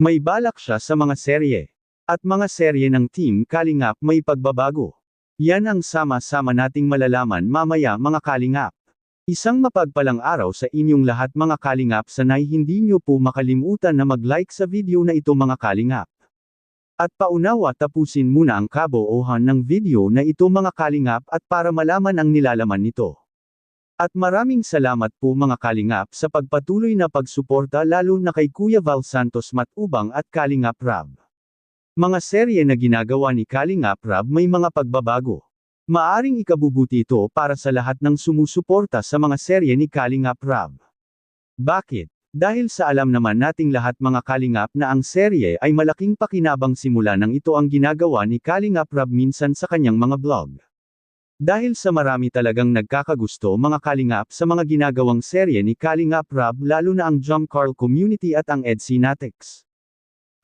May balak siya sa mga serye. At mga serye ng Team Kalingap may pagbabago. Yan ang sama-sama nating malalaman mamaya mga Kalingap. Isang mapagpalang araw sa inyong lahat mga Kalingap sanay hindi nyo po makalimutan na mag-like sa video na ito mga Kalingap. At paunawa tapusin muna ang kaboohan ng video na ito mga Kalingap at para malaman ang nilalaman nito. At maraming salamat po mga Kalingap sa pagpatuloy na pagsuporta lalo na kay Kuya Val Santos Matubang at Kalingap Rab. Mga serye na ginagawa ni Kalingap Rab may mga pagbabago. Maaring ikabubuti ito para sa lahat ng sumusuporta sa mga serye ni Kalingap Rab. Bakit? Dahil sa alam naman nating lahat mga Kalingap na ang serye ay malaking pakinabang simula nang ito ang ginagawa ni Kalingap Rab minsan sa kanyang mga vlog. Dahil sa marami talagang nagkakagusto mga Kalingap sa mga ginagawang serye ni Kalingap Rab lalo na ang Jump Carl Community at ang EDC Natix.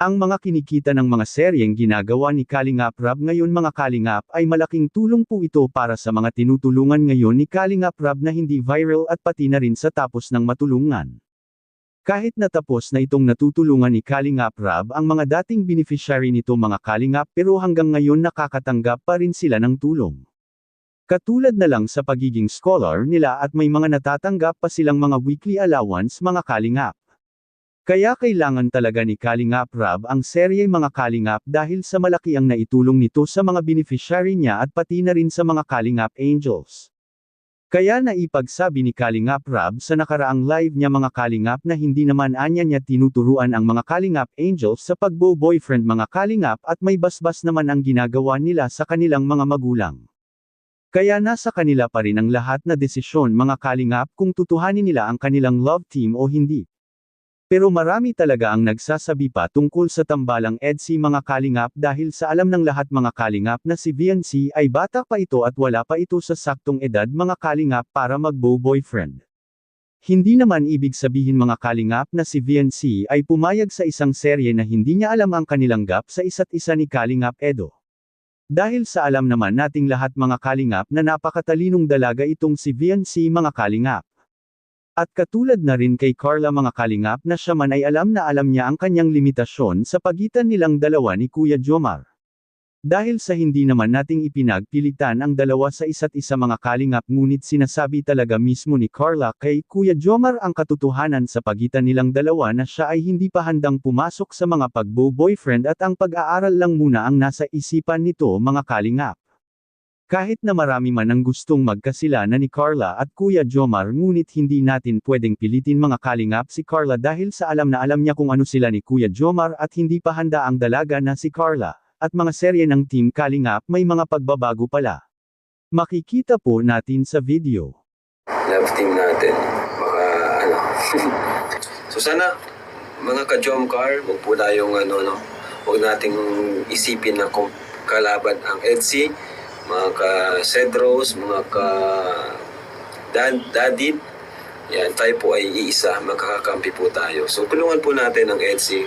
Ang mga kinikita ng mga seryeng ginagawa ni Kalingap Rab ngayon mga Kalingap ay malaking tulong po ito para sa mga tinutulungan ngayon ni Kalingap Rab na hindi viral at pati na rin sa tapos ng matulungan. Kahit natapos na itong natutulungan ni Kalingap Rab ang mga dating beneficiary nito mga Kalingap pero hanggang ngayon nakakatanggap pa rin sila ng tulong. Katulad na lang sa pagiging scholar nila at may mga natatanggap pa silang mga weekly allowance mga Kalingap. Kaya kailangan talaga ni Kalingap Rab ang serye mga Kalingap dahil sa malaki ang naitulong nito sa mga beneficiary niya at pati na rin sa mga Kalingap Angels. Kaya naipagsabi ni Kalingap Rab sa nakaraang live niya mga Kalingap na hindi naman anya niya tinuturuan ang mga Kalingap Angels sa pagbo-boyfriend mga Kalingap at may basbas naman ang ginagawa nila sa kanilang mga magulang. Kaya nasa kanila pa rin ang lahat na desisyon mga Kalingap kung tutuhanin nila ang kanilang love team o hindi. Pero marami talaga ang nagsasabi pa tungkol sa tambalang EDC mga Kalingap dahil sa alam ng lahat mga Kalingap na si VNC ay bata pa ito at wala pa ito sa saktong edad mga Kalingap para magbo-boyfriend. Hindi naman ibig sabihin mga Kalingap na si VNC ay pumayag sa isang serye na hindi niya alam ang kanilang gap sa isa't isa ni Kalingap Edo. Dahil sa alam naman nating lahat mga Kalingap na napakatalinong dalaga itong si VNC mga Kalingap. At katulad na rin kay Carla mga Kalingap na siya man ay alam na alam niya ang kanyang limitasyon sa pagitan nilang dalawa ni Kuya Jomar. Dahil sa hindi naman nating ipinagpilitan ang dalawa sa isa't isa mga Kalingap ngunit sinasabi talaga mismo ni Carla kay Kuya Jomar ang katotohanan sa pagitan nilang dalawa na siya ay hindi pa handang pumasok sa mga pagbo-boyfriend at ang pag-aaral lang muna ang nasa isipan nito mga Kalingap. Kahit na marami man ang gustong magkasila na ni Carla at Kuya Jomar ngunit hindi natin pwedeng pilitin mga kalingap si Carla dahil sa alam na alam niya kung ano sila ni Kuya Jomar at hindi pa handa ang dalaga na si Carla, at mga serye ng Team Kalingap may mga pagbabago pala. Makikita po natin sa video. love team natin. Baka ano. so sana mga ka-jom car, huwag po tayong ano no. Huwag nating isipin na kung kalaban ang EDC, mga ka-Cedros, mga ka dad, Dadid. Yan, tayo po ay iisa, magkakakampi po tayo. So tulungan po natin ang EDC.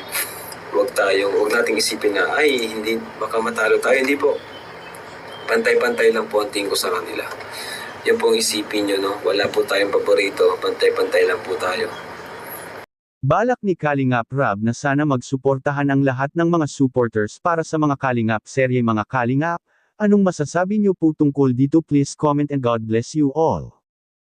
Huwag tayong, huwag nating isipin na, ay, hindi, baka matalo tayo. Hindi po. Pantay-pantay lang po ang tingin ko sa kanila. Yan po ang isipin nyo, no? Wala po tayong paborito. Pantay-pantay lang po tayo. Balak ni Kalingap Rab na sana magsuportahan ang lahat ng mga supporters para sa mga Kalingap serye mga Kalingap, anong masasabi niyo po tungkol dito please comment and God bless you all.